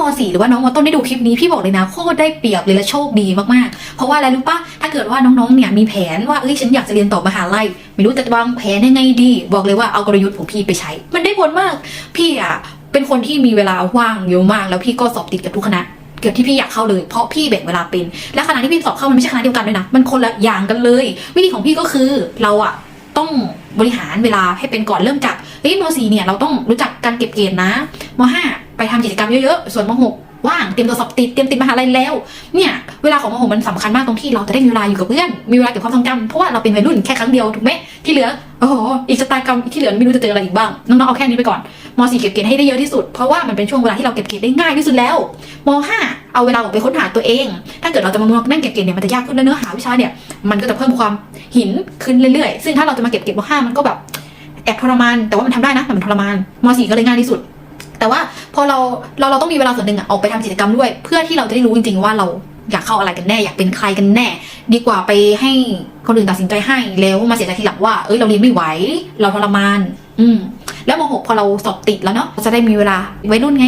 มสี่หรือว่าน้องมต้นได้ดูคลิปนี้พี่บอกเลยนะโคตรได้เปรียบเลยและโชคดีมากๆ เพราะว่าอะไรรู้ปะถ้าเกิดว่าน้องๆเนี่ยมีแผนว่าเอ้ยฉันอยากจะเรียนต่อมหาลัยไม่รู้จะวางแผนยังไงดี บอกเลยว่าเอากลยุทธ์ของพี่ไปใช้ มันได้ผลมากพี่อะเป็นคนที่มีเวลาว่างเยอะมาก แล้วพี่ก็สอบติดกับทุกคณะเกือบที่พี่อยากเข้าเลยเพราะพี่แบ่งเวลาเป็น และคณะที่พี่สอบเข้ามันไม่ใช่คณะเดียวกันด้วยนะ มันคนละอย่างกันเลย วิธีของพี่ก็คือเราอะต้องบริหารเวลาให้เป็นก่อนเริ่มจากเฮ้ยมสี่เนี่ยเราต้องรู้จักการเก็บเกรดนะมห้า ไปทำกิจกรรมเยอะๆ ส่วนมหกว่างเตรียมตัวสอบติดเตรียมติดมหาลัยแล้ว เนี่ยเวลาของมหกมันสำคัญมากตรงที่เราจะได้มีเวลาอยู่กับเพื่อนมีเวลาเก็บความทรงจำเพราะว่าเราเป็นวัยรุ่นแค่ครั้งเดียวถูกไหมที่เหลือโอ้โหอีกชะตากรรมที่เหลือไม่รู้จะเจออะไรอีกบ้างน้องๆเอาแค่นี้ไปก่อนมสี่เก็บเกรดให้ได้เยอะที่สุดเพราะว่ามันเป็นช่วงเวลาที่เราเก็บเกรดได้ง่ายที่สุดแล้วมห้าเอาเวลาออกไปค้นหาตัวเอง ถ้าเกิดเราจะมานั่งเก็บเกรดเนี่ยมันจะยากขึ้นแล้วเนื้อหาวิชาเนี่ยมันก็จะเพิ่มความหินขึ้นเรื่อยๆ ซึ่งถ้าเราจะมาเก็บเกรดมห้ามันก็แบบแอบทรมานแต่ว่ามันทำได้นะแต่มันทรมานมสี่ก็เลยง่ายที่สุดแต่ว่า พอเราเราเราต้องมีเวลาส่วนหนึ่งอะออกไปทำกิจกรรมด้วย เพื่อที่เราจะได้รู้จริงๆว่าเราอยากเข้าอะไรกันแน่ อยากเป็นใครกันแน่ ดีกว่าไปให้คนอื่นตัดสินใจให้แล้วมาเสียใจทีหลังว่าเอ้ยเราเรียนไม่ไหว เราทรมาน อืมแล้วมหกพอเราสอบติดแล้วเนาะจะได้มีเวลาไว้รุ่นไง